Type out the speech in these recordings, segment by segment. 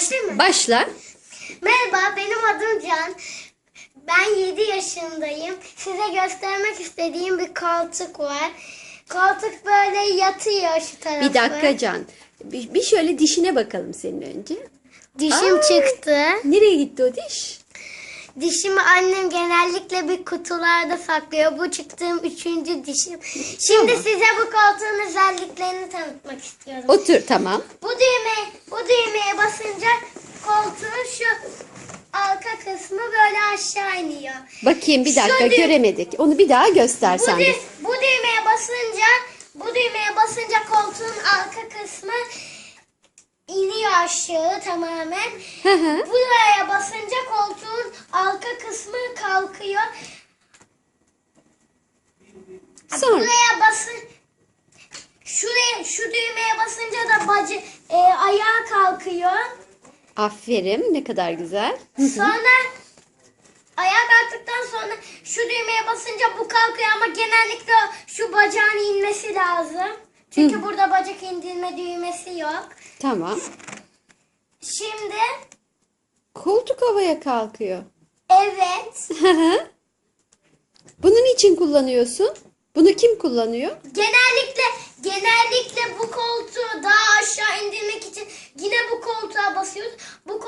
Başlayayım mı? Başla. Merhaba benim adım Can. Ben 7 yaşındayım. Size göstermek istediğim bir koltuk var. Koltuk böyle yatıyor şu tarafı. Bir dakika Can. Bir, bir şöyle dişine bakalım senin önce. Dişim Aa. çıktı. Nereye gitti o diş? Dişimi annem genellikle bir kutularda saklıyor. Bu çıktığım üçüncü dişim. Şimdi size bu koltuğun özelliklerini tanıtmak istiyorum. Otur tamam. Bu düğme, bu düğmeye basınca koltuğun şu arka kısmı böyle aşağı iniyor. Bakayım bir dakika Şu dü- göremedik. Onu bir daha Bu, sen dü- bu düğmeye basınca, bu düğmeye basınca koltuğun arka kısmı iniyor aşağı tamamen. Hı hı. Buraya basınca koltuğun arka kısmı kalkıyor. Sonra Buraya basın Şuraya şu düğmeye basınca da bacı e, ayağa kalkıyor. aferin ne kadar güzel. Sonra ayağa kalktıktan sonra şu düğmeye basınca bu kalkıyor ama genellikle şu bacağın inmesi lazım. Çünkü burada bacak indirme düğmesi yok. Tamam. Şimdi Koltuk havaya kalkıyor. evet Hı hı. Bunun için kullanıyorsun. Bunu kim kullanıyor? genellikle genellikle bu koltuğu daha aşağı indirmek için yine bu koltuğa basıyoruz. Bu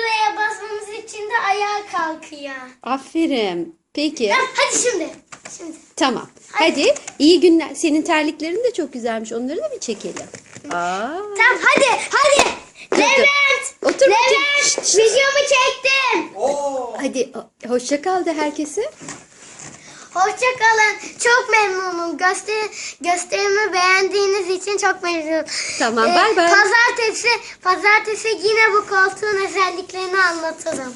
şuraya basmamız için de ayağa kalkıyor. Aferin. Peki. Ha, Hadi şimdi. Şimdi. Tamam. Hadi iyi günler. Senin terliklerin de çok güzelmiş. Onları da bir çekelim. Aa. Tamam hadi hadi. dur. Levent. Otur bakayım. Levent Şşt, şşt. videomu çektim. Hadi o- hoşça kal de herkese. Hoşça kalın. Çok memnunum. Göster gösterimi beğendiğiniz için çok memnunum. Tamam, bay bay. Pazartesi pazartesi yine bu koltuğun özelliklerini anlatırım.